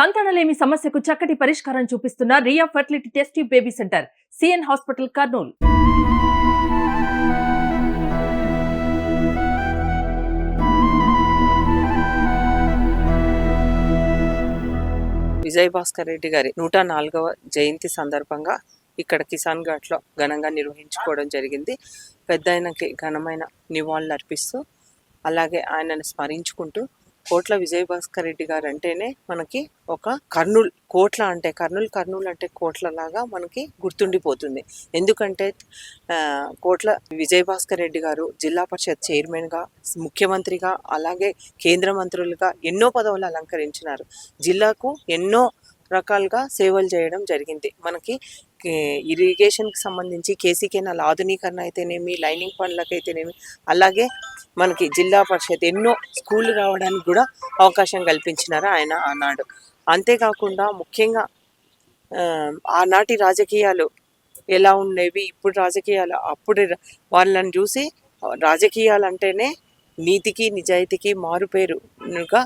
సంతానలేమి సమస్యకు చక్కటి పరిష్కారం చూపిస్తున్న Riya fertility test baby centre CN hospital Kurnool. Vijay Bhaskar Reddy గారి నూట నాలుగవ జయంతి సందర్భంగా ఇక్కడ కిసాన్ ఘాట్లో ఘనంగా నిర్వహించుకోవడం జరిగింది. పెద్ద ఆయనకి ఘనమైన నివాళులు అర్పిస్తూ అలాగే ఆయనను స్మరించుకుంటూ కోట్ల విజయభాస్కర్ రెడ్డి గారు అంటేనే మనకి ఒక కర్నూల్ కోట్ల అంటే కర్నూల్ కర్నూల్ అంటే కోట్ల లాగా మనకి గుర్తుండిపోతుంది. ఎందుకంటే కోట్ల విజయభాస్కర్ రెడ్డి గారు జిల్లా పరిషత్ చైర్మన్గా ముఖ్యమంత్రిగా అలాగే కేంద్ర మంత్రులుగా ఎన్నో పదవులు అలంకరించినారు. జిల్లాకు ఎన్నో రకాలుగా సేవలు చేయడం జరిగింది. మనకి ఇరిగేషన్కి సంబంధించి కేసీ కెనాల్ ఆధునీకరణ అయితేనేమి లైనింగ్ పనులకైతేనేమి అలాగే మనకి జిల్లా పరిషత్ ఎన్నో స్కూళ్ళు రావడానికి కూడా అవకాశం కల్పించినారు ఆయన ఆనాడు. అంతేకాకుండా ముఖ్యంగా ఆనాటి రాజకీయాలు ఎలా ఉండేవి ఇప్పుడు రాజకీయాలు అప్పుడు వాళ్ళని చూసి రాజకీయాలు అంటేనే నీతికి నిజాయితీకి మారుపేరుగా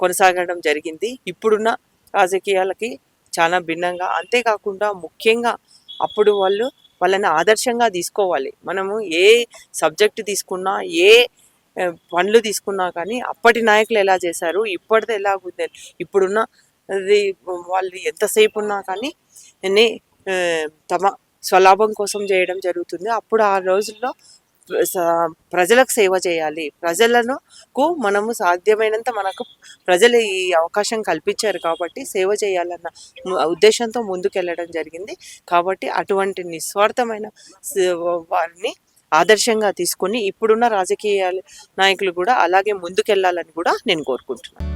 కొనసాగడం జరిగింది. ఇప్పుడున్న రాజకీయాలకి చాలా భిన్నంగా అంతేకాకుండా ముఖ్యంగా అప్పుడు వాళ్ళు వాళ్ళని ఆదర్శంగా తీసుకోవాలి. మనము ఏ సబ్జెక్ట్ తీసుకున్నా ఏ పనులు తీసుకున్నా కానీ అప్పటి నాయకులు ఎలా చేశారు ఇప్పటిది ఎలా ఉంది ఇప్పుడున్న అది వాళ్ళు ఎంతసేపు ఉన్నా కానీ తమ స్వలాభం కోసం చేయడం జరుగుతుంది. అప్పుడు ఆ రోజుల్లో ప్రజలకు సేవ చేయాలి. ప్రజలను కు మనము సాధ్యమైనంత మనకు ప్రజలు ఈ అవకాశం కల్పించారు కాబట్టి సేవ చేయాలన్న ఉద్దేశంతో ముందుకెళ్ళడం జరిగింది. కాబట్టి అటువంటి నిస్వార్థమైన వారిని ఆదర్శంగా తీసుకొని ఇప్పుడున్న రాజకీయ నాయకులు కూడా అలాగే ముందుకెళ్ళాలని కూడా నేను కోరుకుంటున్నాను.